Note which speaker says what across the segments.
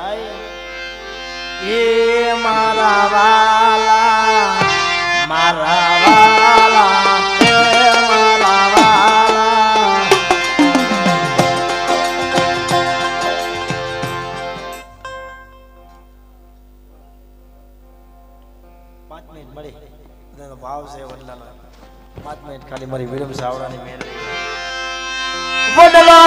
Speaker 1: થાય એ મારા વાલા મારા વાલા મળી. ભાવ છે વડલાનો. પાંચ મિનિટ ખાલી મારી વિરમ સાવડાની મેલ વડલા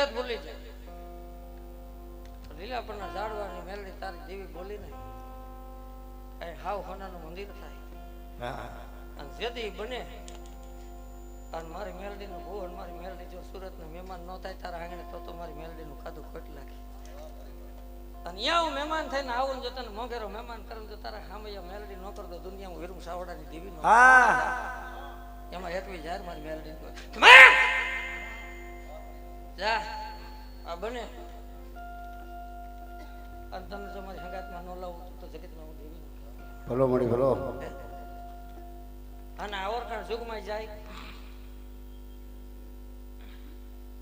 Speaker 2: જગત ભૂલી જાય. લીલા પરના ઝાડવાની મેલડી તારી જેવી બોલી ને કઈ હાવ હોનાનું મંદિર થાય. અને જેથી બને અને મારી મેલડીનું બહુ અને મારી મેલડી જો સુરતનો મહેમાન ન થાય તારા આંગણે તો તો મારી મેલડીનું ખાધું ખોટ લાગે. અને અહીંયા હું મહેમાન થઈને આવું ને જો તને મોઘેરો મહેમાન કરું તો તારા સામે મેલડી ન કરતો દુનિયા હું સાવડા સાવડાની દેવી નો એમાં એકવી જાય મારી મેલડી. જા. આ બને. અને તમે જો મારી હંગાતમાં ન લાવું તો જગતમાં હું દેવી નો
Speaker 1: ભલો મળી ભલો.
Speaker 2: અને આવરકાળ જુગમાં જાય.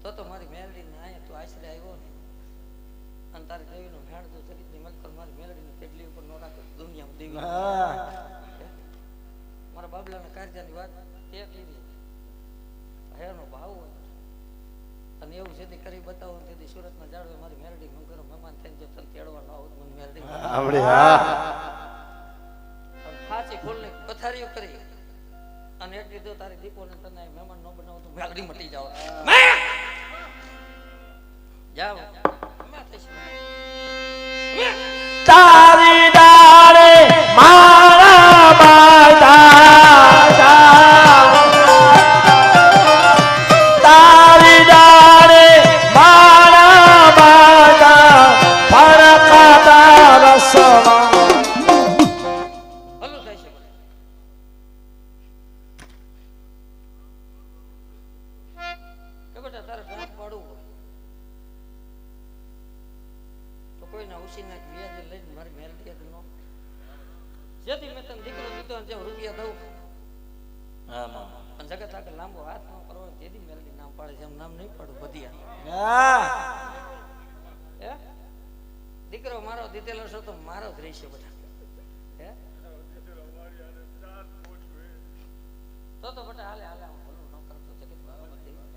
Speaker 2: તો તો મારી મેલડી ને આયા તું આશરે આવ્યો ને અને તારે દેવી નો ભેણ તો જગતની મલકલ મારી મેલડી ને પેટલી ઉપર નો રાખો દુનિયામાં દેવી. મારા બાબલાના કારજાની વાત તે કીધી હેરનો ભાવ હોય. અને એવું છે તે કરી બતાવું તેથી સુરતમાં જાડવે મારી મેરડી હું કરો મહેમાન થઈને જો તને તેડવા ન આવું મને મેરડી
Speaker 1: આવડે હા.
Speaker 2: અને ખોલને પથારીઓ કરી અને એટલી તો તારી દીપોને તને મહેમાન ન બનાવું તો મેરડી મટી જાવ જાવ
Speaker 1: તારી
Speaker 2: તો કોઈના ઉછીના લઈને મારી મેરડી જ નો જેથી મેં તને દીકરો દીધો અને જેમ રૂપિયા દઉં.
Speaker 1: હા મામા.
Speaker 2: અને જગત આગળ લાંબો હાથ ન કરો જેથી મેરડી નામ પાડે છે. એમ નામ નહીં પાડું બધિયા દીકરો મારો દીધેલો છે તો મારો જ રહેશે બધા. હે? તો તો બટા હાલે હાલે હું ભલું ન કરતો જગત મને દેવી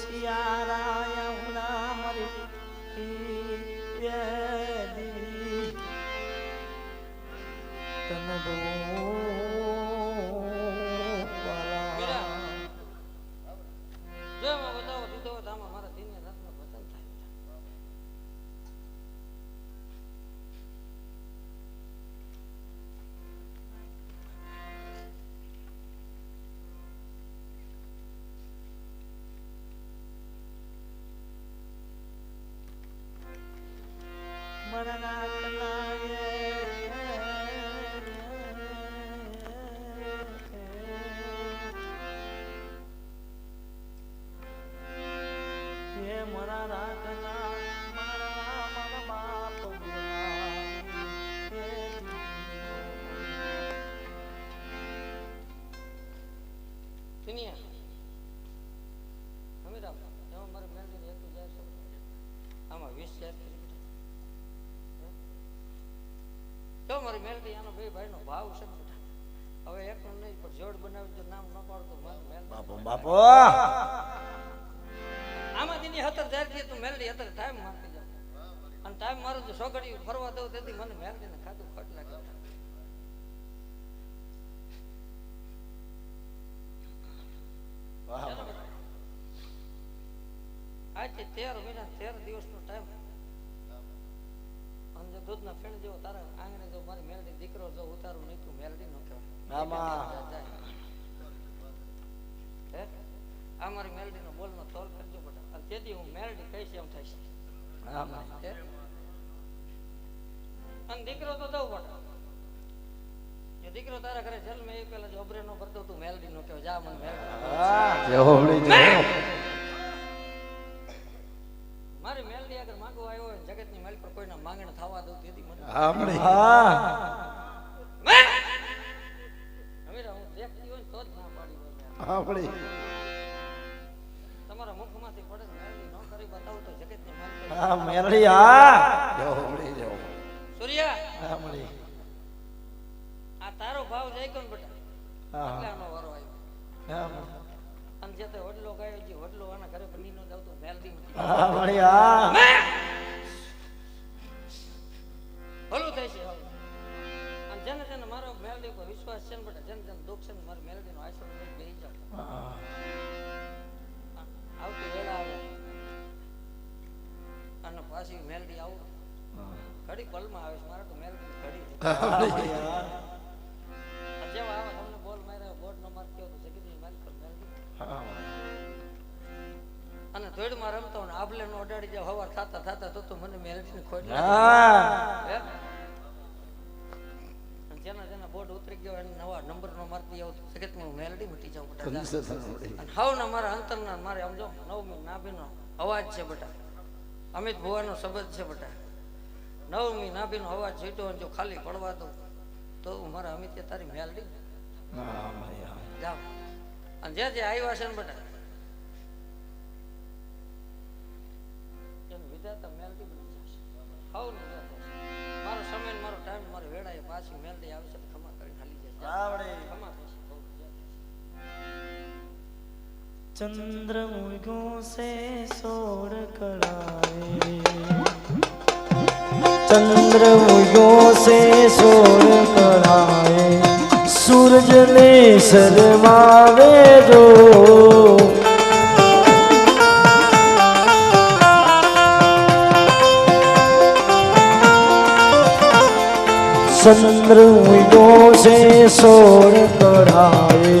Speaker 1: હોશિયારા યમુના મરી પેદી તન બો
Speaker 2: મરા
Speaker 1: રાખના મારા મારા બાપ
Speaker 2: દુનિયા હમીરા એમાં મારે મેળવીને એટલું જાય છે આમાં વીસ હજાર જો મારી મેલડી આનો ભાઈ ભાઈનો ભાવ છે હવે એક નહીં પણ જોડ બનાવી જો નામ ન પાડતો
Speaker 1: બાપો. બાપો
Speaker 2: આમાં જેની હતર છે તું મેલડી હતર ટાઈમ મારતી જાવ અને ટાઈમ મારું તો સોગડી ફરવા દઉં તેથી મને મેલડીને ખાતું ખોટ લાગે. આજે તેર મહિના તેર દિવસનો ટાઈમ અને જો દૂધના ફેણ જેવો તારા આંગણે જો મારી મેલડી દીકરો જો ઉતારું નહીં તું મેલડી નો કહેવાય. આ મારી મેલડી નો બોલ નો તોલ અને તેથી હું મેલડી કહીશ એમ થઈશ અને દીકરો તો દઉં પણ દીકરો તારા ઘરે જન્મ એ પેલા જો અબરે નો ભરતો તું મેલડી નો કહેવાય. જા મને મેલડી. મારી આગળ માંગવા આવ્યો હોય જગતની મેલ પર કોઈના માંગણ થવા દઉં તેથી મને
Speaker 1: આમળી. હા.
Speaker 2: હમીરા હું. દેખતી હોય તો જ ના પાડી હોય પર. આ તારો ભાવ જાય કોણ બેટા.
Speaker 1: હા
Speaker 2: વારો આવ્યો. અને જે તે ગાયો જે આના ઘરે બની નો જાવ તો મેલડી ભલું થાય છે હવે. અને જેને જેને મારો મેલડી ઉપર વિશ્વાસ છે ને બેટા જેને પલમાં આવે છે મારે તો મેલડી ઘડી છે.
Speaker 1: આમળી હા.
Speaker 2: અને જેવા આવે તમને બોલ માર્યા બોર્ડ નો માર કેવો જગતની મારી પર મેલડી
Speaker 1: હા.
Speaker 2: અને ધોળમાં રમતો ને આબલે નો અડાડી જાવ હવાર થાતા થાતા તો તો મને મેલડી ની ખોટ લાગે.
Speaker 1: હા
Speaker 2: હે? અને જેના જેના બોર્ડ ઉતરી ગયો એને નવા નંબર નો મારતી આવું તો જગતમાં મેલડી મટી જાઉં. અને હાવના મારા અંતરના મારે આમ જો નવમી નાભીનો અવાજ છે બેટા અમિત ભુવાનો શબ્દ છે બેટા નવમી નાભીનો અવાજ છૂટ્યો જો ખાલી પડવા દઉં તો હું મારા અમિતે તારી
Speaker 1: મેલ લઈ
Speaker 2: જાઓ. અને જે જે આવ્યા છે ને બધા મારો સમય મારો ટાઈમ મારો વેળાએ પાછી મેલ લઈ આવશે ખમા કરીને હાલી જશે.
Speaker 1: ચંદ્ર મુગો સે સોળ કળા ચંદ્ર ઉગ્યો છે સોર કળાએ સૂરજને શરમાવે જો ચંદ્ર ઉગ્યો છે સોર કળાએ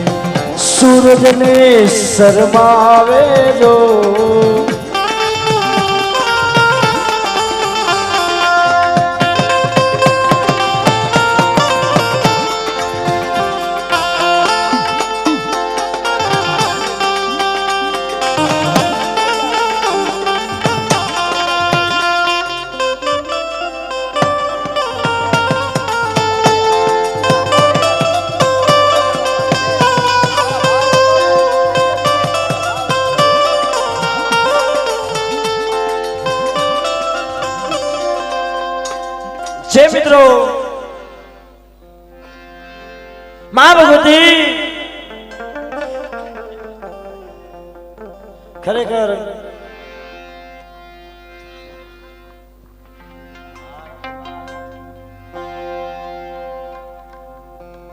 Speaker 1: સૂરજને શરમાવે જો મા ભગવતી. ખરેખર